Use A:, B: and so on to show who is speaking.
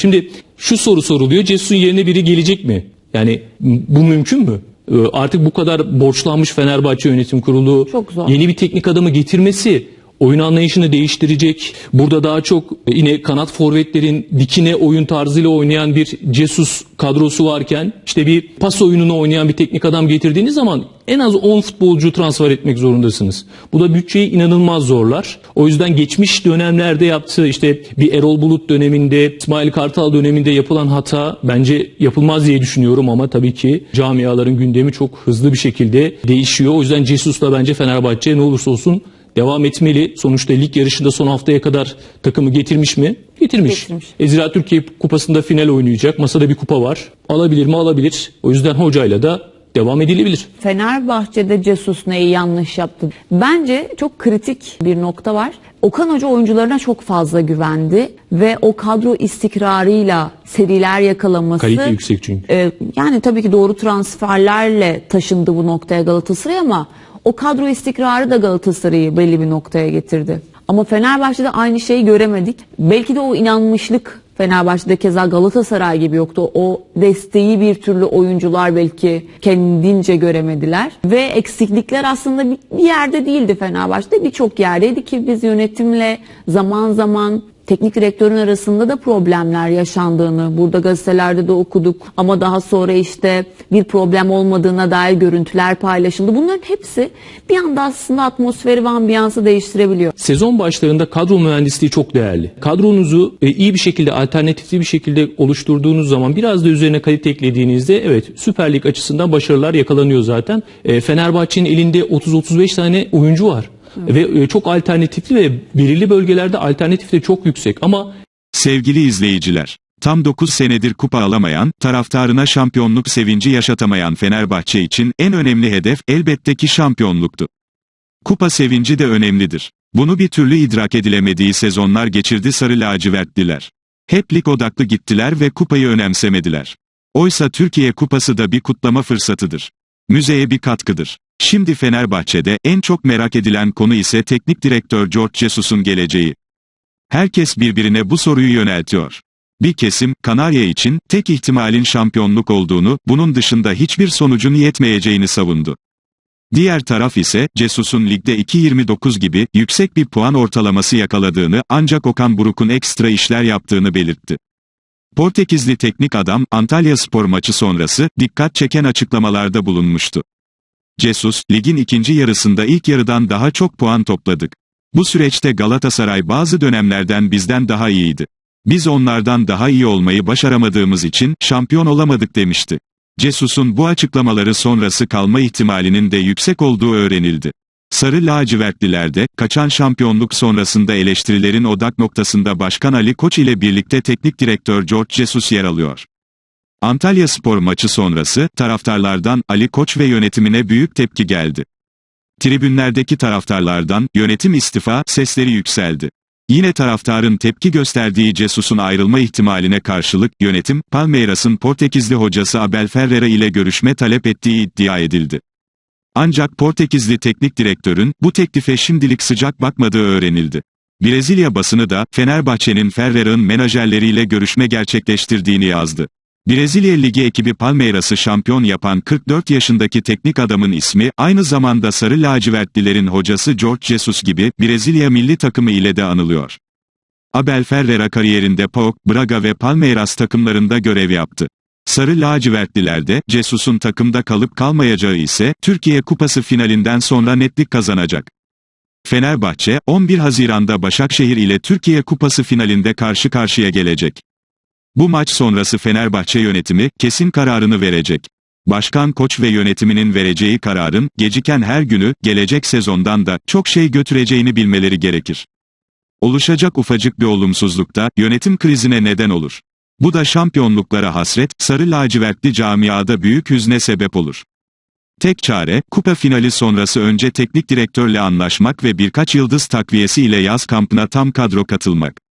A: Şimdi şu soru soruluyor. Cesus'un yerine biri gelecek mi? Yani bu mümkün mü? Ee, Artık bu kadar borçlanmış Fenerbahçe Yönetim Kurulu
B: Çok zor.
A: yeni bir teknik adamı getirmesi oyun anlayışını değiştirecek. Burada daha çok yine kanat forvetlerin dikine oyun tarzıyla oynayan bir Jesus kadrosu varken işte bir pas oyununu oynayan bir teknik adam getirdiğiniz zaman en az 10 futbolcu transfer etmek zorundasınız. Bu da bütçeyi inanılmaz zorlar. O yüzden geçmiş dönemlerde yaptığı işte bir Erol Bulut döneminde, İsmail Kartal döneminde yapılan hata bence yapılmaz diye düşünüyorum ama tabii ki camiaların gündemi çok hızlı bir şekilde değişiyor. O yüzden Jesus'la bence Fenerbahçe ne olursa olsun devam etmeli. Sonuçta lig yarışında son haftaya kadar takımı getirmiş mi? Getirmiş.
B: Getirmiş.
A: E, Ziraat Türkiye Kupası'nda final oynayacak. Masada bir kupa var. Alabilir mi? Alabilir. O yüzden hocayla da devam edilebilir.
B: Fenerbahçe'de Jesus neyi yanlış yaptı? Bence çok kritik bir nokta var. Okan Hoca oyuncularına çok fazla güvendi ve o kadro istikrarıyla seriler yakalaması
A: Kalite yüksek çünkü.
B: Ee, yani tabii ki doğru transferlerle taşındı bu noktaya Galatasaray ama o kadro istikrarı da Galatasaray'ı belli bir noktaya getirdi. Ama Fenerbahçe'de aynı şeyi göremedik. Belki de o inanmışlık Fenerbahçe'de keza Galatasaray gibi yoktu. O desteği bir türlü oyuncular belki kendince göremediler. Ve eksiklikler aslında bir- yerde değildi Fenerbahçe'de. Birçok yerdeydi ki biz yönetimle zaman zaman teknik direktörün arasında da problemler yaşandığını burada gazetelerde de okuduk ama daha sonra işte bir problem olmadığına dair görüntüler paylaşıldı. Bunların hepsi bir anda aslında atmosferi ve ambiyansı değiştirebiliyor.
A: Sezon başlarında kadro mühendisliği çok değerli. Kadronuzu e, iyi bir şekilde, alternatifli bir şekilde oluşturduğunuz zaman biraz da üzerine kalite eklediğinizde evet Süper Lig açısından başarılar yakalanıyor zaten. E, Fenerbahçe'nin elinde 30-35 tane oyuncu var. Ve e, çok alternatifli ve belirli bölgelerde alternatif de çok yüksek ama
C: Sevgili izleyiciler, tam 9 senedir kupa alamayan, taraftarına şampiyonluk sevinci yaşatamayan Fenerbahçe için en önemli hedef elbette ki şampiyonluktu. Kupa sevinci de önemlidir. Bunu bir türlü idrak edilemediği sezonlar geçirdi sarı lacivertliler. Hep lig odaklı gittiler ve kupayı önemsemediler. Oysa Türkiye Kupası da bir kutlama fırsatıdır. Müzeye bir katkıdır. Şimdi Fenerbahçe'de en çok merak edilen konu ise teknik direktör George Jesus'un geleceği. Herkes birbirine bu soruyu yöneltiyor. Bir kesim, Kanarya için tek ihtimalin şampiyonluk olduğunu, bunun dışında hiçbir sonucun yetmeyeceğini savundu. Diğer taraf ise, Jesus'un ligde 2.29 gibi yüksek bir puan ortalaması yakaladığını ancak Okan Buruk'un ekstra işler yaptığını belirtti. Portekizli teknik adam, Antalya spor maçı sonrası, dikkat çeken açıklamalarda bulunmuştu. Jesus, ligin ikinci yarısında ilk yarıdan daha çok puan topladık. Bu süreçte Galatasaray bazı dönemlerden bizden daha iyiydi. Biz onlardan daha iyi olmayı başaramadığımız için şampiyon olamadık demişti. Jesus'un bu açıklamaları sonrası kalma ihtimalinin de yüksek olduğu öğrenildi. Sarı lacivertlilerde, kaçan şampiyonluk sonrasında eleştirilerin odak noktasında Başkan Ali Koç ile birlikte teknik direktör George Jesus yer alıyor. Antalya spor maçı sonrası, taraftarlardan Ali Koç ve yönetimine büyük tepki geldi. Tribünlerdeki taraftarlardan, yönetim istifa, sesleri yükseldi. Yine taraftarın tepki gösterdiği Jesus'un ayrılma ihtimaline karşılık, yönetim, Palmeiras'ın Portekizli hocası Abel Ferreira ile görüşme talep ettiği iddia edildi. Ancak Portekizli teknik direktörün, bu teklife şimdilik sıcak bakmadığı öğrenildi. Brezilya basını da, Fenerbahçe'nin Ferreira'nın menajerleriyle görüşme gerçekleştirdiğini yazdı. Brezilya Ligi ekibi Palmeiras'ı şampiyon yapan 44 yaşındaki teknik adamın ismi, aynı zamanda Sarı Lacivertlilerin hocası George Jesus gibi, Brezilya milli takımı ile de anılıyor. Abel Ferreira kariyerinde PAOK, Braga ve Palmeiras takımlarında görev yaptı. Sarı lacivertlilerde, Jesus'un takımda kalıp kalmayacağı ise, Türkiye Kupası finalinden sonra netlik kazanacak. Fenerbahçe, 11 Haziran'da Başakşehir ile Türkiye Kupası finalinde karşı karşıya gelecek. Bu maç sonrası Fenerbahçe yönetimi, kesin kararını verecek. Başkan Koç ve yönetiminin vereceği kararın, geciken her günü, gelecek sezondan da, çok şey götüreceğini bilmeleri gerekir. Oluşacak ufacık bir olumsuzlukta, yönetim krizine neden olur. Bu da şampiyonluklara hasret, sarı lacivertli camiada büyük hüzne sebep olur. Tek çare, kupa finali sonrası önce teknik direktörle anlaşmak ve birkaç yıldız takviyesi ile yaz kampına tam kadro katılmak.